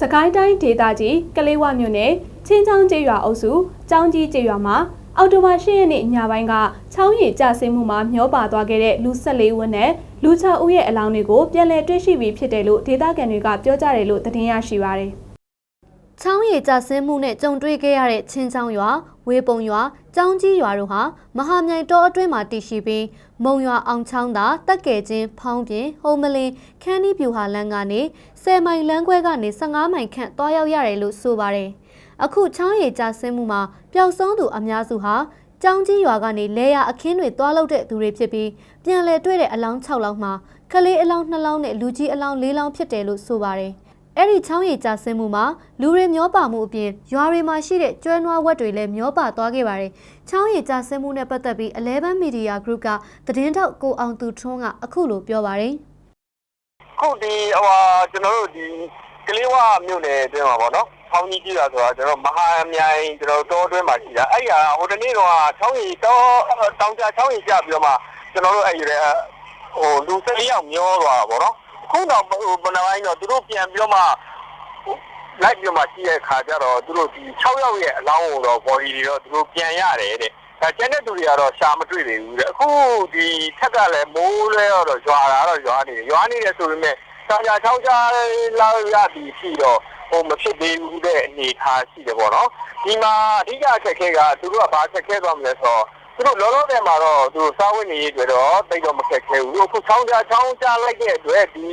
စကိုင်းတိုင်းဒေသကြီးကလေးဝမြို့နယ်ချင်းချောင်းကျေးရွာအုပ်စုကျောင်းကြီးကျေးရွာမှာအော်တိုဘာ၈ရက်နေ့ညပိုင်းကချောင်းရည်ကျဆင်းမှုမှာမျောပါသွားခဲ့တဲ့လူ14ဦးနဲ့လူ6ဦးရဲ့အလောင်းတွေကိုပြန်လည်တွေ့ရှိပြီးဖြစ်တယ်လို့ဒေသခံတွေကပြောကြတယ်လို့သတင်းရရှိပါတယ်။ချောင်းရည်ကျဆင်းမှုနဲ့ကြုံတွေ့ခဲ့ရတဲ့ချင်းချောင်းရွာ ဝေပုံရွာကျောင်းကြီးရွာတို့ဟာမဟာမြိုင်တောအတွင်းမှာတည်ရှိပြီးမုံရွာအောင်ချောင်းသာတက်ကဲချင်းဖောင်းပြင်ဟုံးမလင်းခန်းဒီပြူဟာလန်းကနေ10မိုင်လမ်းခွဲကနေ15မိုင်ခန့်တွားရောက်ရတယ်လို့ဆိုပါတယ်အခုချောင်းရည်ကျဆင်းမှုမှာပျောက်ဆုံးသူအများစုဟာကျောင်းကြီးရွာကနေလဲရအခင်းတွေတွားလောက်တဲ့သူတွေဖြစ်ပြီးပြန်လည်တွေ့တဲ့အလောင်း6လောင်းမှာကလေးအလောင်း2လောင်းနဲ့လူကြီးအလောင်း4လောင်းဖြစ်တယ်လို့ဆိုပါတယ် အဲ့ဒီချောင်းရည်ကျဆင်းမှုမှာလူတွေမျောပါမှုအပြင်ရွာတွေမှာရှိတဲ့ကျွဲနွားဝက်တွေလည်းမျောပါသွားခဲ့ပါတယ်။ချောင်းရည်ကျဆင်းမှုနဲ့ပတ်သက်ပြီး11 Media Group ကသတင်းထောက်ကိုအောင်သူထွန်းကအခုလိုပြောပါတယ်ခုဒီဟိုဟာကျွန်တော်တို့ဒီကလေးဝမြို့နယ်အတွင်းမှာပေါ့နော်။ဖောင်းကြီးကြီးတာဆိုတာကျွန်တော်မဟာမြိုင်ကျွန်တော်တောအတွင်းမှာရှိတာ။အဲ့ဒီဟာဟိုတနေ့တော့ချောင်းရီတောတောင်ကြချောင်းရီကြပြီးတော့မှကျွန်တော်တို့အဲ့ဒီဟိုလူ၁၀ယောက်မျောသွားတာပေါ့နော်။ ခုတော့ဟိုဘယ်နှပိုင်းတော့သူတို့ပြန်ပြီးတော့မှလိုက်ပြီးမှရှိတဲ့ခါကျတော့သူတို့ဒီ6ယောက်ရဲ့အလောင်းကိုတော့ body တွေတော့သူတို့ပြန်ရတယ်တဲ့။ဒါကျန်တဲ့သူတွေကတော့ရှာမတွေ့သေးဘူးတဲ့အခုဒီထက်ကလည်းမိုးလဲတော့ရွာတာတော့ရွာနေတယ်ရွာနေတယ်ဆိုပေမဲ့ဆာကြာချောင်းချလောက်ရပြီးရှိတော့ဟိုမဖြစ်သေးဘူးတဲ့အနေထားရှိတယ်ပေါ့နော်ဒီမှာအဓိကအခက်ခဲကသူတို့ကဘာအခက်ခဲသွားမလဲဆိုတော့ သူတို့လောလောဆယ်မှာတော့သူတို့စားဝတ်နေရေးတွေတော့တိတ်တော့မခက်ခဲဘူးအခုချောင်းချချောင်းချလိုက်တဲ့အတွက်ဒီ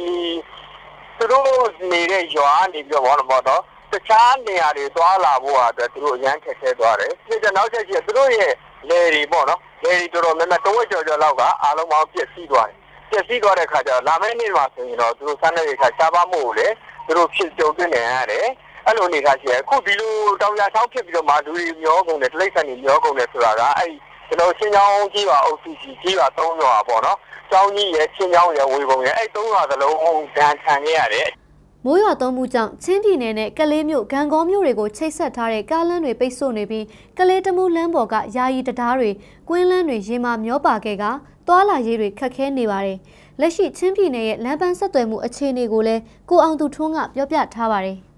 သူတို့နေတဲ့ရွာနေပြီးတော့ဘောတော့တခြားနေရာတွေသွားလာဖို့အတွက်သူတို့အရန်ခက်ခဲသွားတယ်ဒီကနောက်ချက်ရှိသူတို့ရဲ့လေတွေပေါ့နော်လေတွေတော်တော်များများတဝက်ကျော်ကျော်လောက်ကအားလုံးပေါင်းပြည့်စည်သွားတယ်ပြည့်စည်သွားတဲ့ခါကျတော့လာမယ့်နေ့မှာဆိုရင်တော့သူတို့စမ်းတဲ့ခါရှားပါမှုကိုလေသူတို့ဖြစ်ကြုံတွေ့နေရတယ်အဲ့လိုအနေထားရှိရအခုဒီလိုတောင်ရချောင်းဖြစ်ပြီးတော့မာဒူရီမျောကုန်တယ်တိရစ္ဆာန်တွေမျောကုန်တယ်ဆိုတာကအဲ့ ကျွန်တော်ရှင်းချောင်းကြီးပါအုပ်စုကြီးကြီးပါ၃ရွာပေါ့နော်ကျောင်းကြီးရဲ့ရှင်းချောင်းရဲ့ဝေပုံရဲ့အဲ့၃ရွာသလုံးဒဏ်ခံခဲ့ရတယ်။မိုးရွာသွန်းမှုကြောင့်ချင်းပြည်နယ်နဲ့ကလေးမြို့ဂံကောမြို့တွေကိုချိတ်ဆက်ထားတဲ့ကားလမ်းတွေပိတ်ဆို့နေပြီးကလေးတမှုလမ်းပေါ်ကယာယီတရားတွေကွင်းလမ်းတွေရေမာမျောပါခဲ့ကသွာလာရေးတွေခက်ခဲနေပါတယ်။လက်ရှိချင်းပြည်နယ်ရဲ့လမ်းပန်းဆက်သွယ်မှုအခြေအနေကိုလည်းကိုအောင်သူထွန်းကပြောပြထားပါတယ်။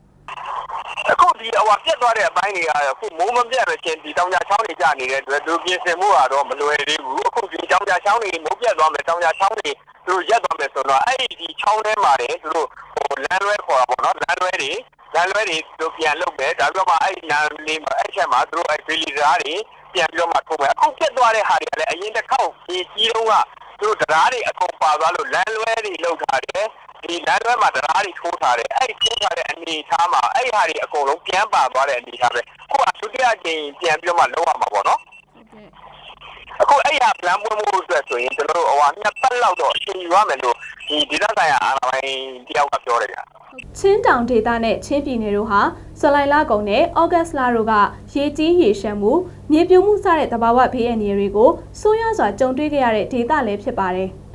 အခုဒီဟိုပြက်သွားတဲ့အပိုင်းတွေကအခုမိုးမပြတ်ပဲချင်းဒီတောင်ကြချောင်းတွေကြာနေတဲ့အတွက်သူပြင်ဆင်မှုကတော့မလွယ်သေးဘူးအခုဒီတောင်ကြချောင်းတွေမိုးပြတ်သွားမယ်တောင်ကြချောင်းတွေသူတို့ရက်သွားမယ်ဆိုတော့အဲ့ဒီချောင်းထဲမှာတွေသူတို့ဟိုလမ်းလွဲခေါ်တာပေါ့နော်လမ်းလွဲတွေလမ်းလွဲတွေသူတို့ပြန်လုပ်တယ်ဒါပြီးတော့မှအဲ့ဒီလမ်းလေးမှာအဲ့ချက်မှာသူတို့အဲ့ဘီလီဓာတ်တွေပြန်ပြီးတော့မှထုံးမယ်အခုပြက်သွားတဲ့ဟာတွေကလည်းအရင်တစ်ခေါက်ဒီကြီးတုံးကသူတို့တရားတွေအကုန်ပါသွားလို့လမ်းလွဲတွေလောက်ထားတယ် ဒီလမ်းလွဲမှာတရားတွေထိုးထားတယ်အဲ့ဒီထိုးထားတဲ့အနေအထားမှာအဲ့ဒီဟာတွေအကုန်လုံးပြန်ပါသွားတဲ့အနေအထားပဲခုကဒုတိယကြိမ်ပြန်ပြီးတော့မှလောက်ရမှာပေါ့နော်အခုအဲ့ရပလန်ပွင့်မှုအတွက်ဆိုရင်ကျွန်တော်တို့ဟိုဟာနှစ်ပတ်လောက်တော့အချိန်ယူရမယ်လို့ဒီဒေသဆိုင်ရာအာဏာပိုင်တယောက်ကပြောတယ်ဗျာချင်းတောင်ဒေသနဲ့ချင်းပြည်နယ်တို့ဟာဇူလိုင်လကုန်နဲ့ဩဂတ်စ်လတို့ကရေကြီးရေရှမ်းမှုမြေပြိုမှုစတဲ့သဘာဝဘေးအန္တရာယ်တွေကိုဆိုးရွားစွာကြုံတွေ့ခဲ့ရတဲ့ဒေသလည်းဖြစ်ပါတယ်။